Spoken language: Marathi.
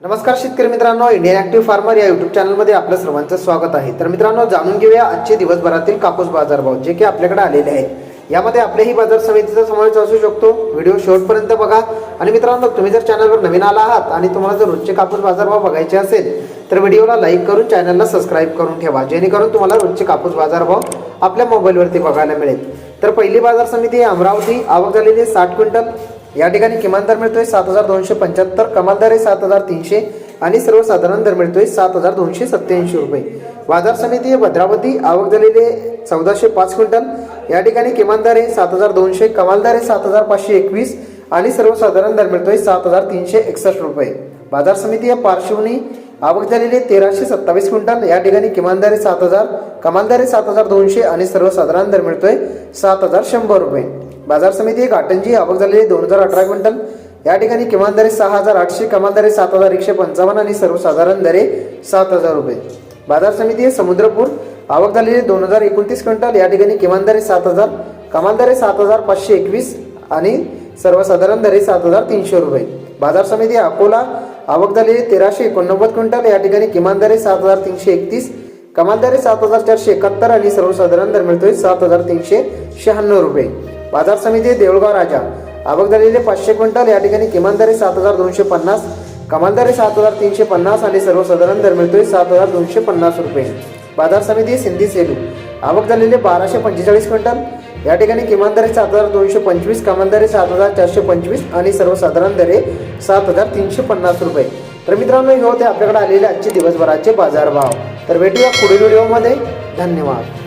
नमस्कार शेतकरी मित्रांनो इंडियन ऍक्टिव्ह फार्मर या युट्यूब चॅनलमध्ये आपलं सर्वांचं स्वागत आहे. तर मित्रांनो जाणून घेऊया आजचे दिवसभरातील कापूस बाजारभाव जे की आपल्याकडे आलेले आहेत. यामध्ये आपल्याही बाजार समितीचा समावेश असू शकतो. व्हिडिओ शेवटपर्यंत बघा. आणि मित्रांनो तुम्ही जर चॅनलवर नवीन आला आहात आणि तुम्हाला जर रोजचे कापूस बाजारभाव बघायचे असेल तर व्हिडिओला लाईक करून चॅनलला सबस्क्राईब करून ठेवा जेणेकरून तुम्हाला रोजचे कापूस बाजारभाव आपल्या मोबाईलवरती बघायला मिळेल. तर पहिली बाजार समिती अमरावती. आवक झालेली साठ क्विंटल. या ठिकाणी किमान दर मिळतोय सात हजार दोनशे पंच्याहत्तर कमाल दर आहे सात हजार तीनशे आणि सर्वसाधारण दर मिळतोय सात हजार दोनशे सत्याऐंशी रुपये. बाजार समिती भद्रावती आवक झालेली आहे चौदाशे पाच क्विंटल. या ठिकाणी किमान दर आहे सात हजार दोनशे कमाल दर आहे सात हजार पाचशे एकवीस आणि सर्वसाधारण दर मिळतोय सात हजार तीनशे एकसष्ट रुपये. बाजार समिती या पार्श्वनी आवक झालेली तेराशे सत्तावीस क्विंटल. या ठिकाणी किमान दर आहे सात हजार कमाल दर आहे सात हजार दोनशे आणि सर्वसाधारण दर मिळतोय सात हजार शंभर रुपये. बाजार समिती आहे घाटंजी आवक झालेली आहे. दोन हजार अठरा क्विंटल. या ठिकाणी किमान दरे सहा हजार आठशे कमाल दरे सात हजार एकशे पंचावन्न आणि सर्वसाधारण दरे सात हजार रुपये. बाजार समिती समुद्रपूर. आवक झालेली दोन हजार एकोणतीस क्विंटल. या ठिकाणी किमान दरे सात हजार कमाल दरे सात हजार पाचशे एकवीस आणि सर्वसाधारण दरे सात हजार तीनशे रुपये. बाजार समिती अकोला. आवक झालेली तेराशे एकोणनव्वद क्विंटल. या ठिकाणी किमान दरे सात हजार तीनशे एकतीस कमाल दरे सात हजार चारशे एकाहत्तर आणि सर्वसाधारण दर मिळतोय सात हजार तीनशे शहाण्णव रुपये. बाजार समिती देऊळगाव राजा. आवक झालेले पाचशे क्विंटल या ठिकाणी किमान सात हजार दोनशे पन्नास कमाल सात हजार तीनशे पन्नास आणि सर्वसाधारण दर मिळतोय सात हजार दोनशे पन्नास रुपये. बाजार समिती सिंधी सेलू. आवक झालेले बाराशे पंचेचाळीस क्विंटल या ठिकाणी किमान सात हजार दोनशे पंचवीस कमाल सात हजार चारशे पंचवीस आणि सर्वसाधारण दरे सात हजार तीनशे पन्नास रुपये. तर मित्रांनो हे होते आपल्याकडे आलेले आजचे दिवसभराचे बाजारभाव. तर भेटूया पुढील व्हिडिओमध्ये. धन्यवाद.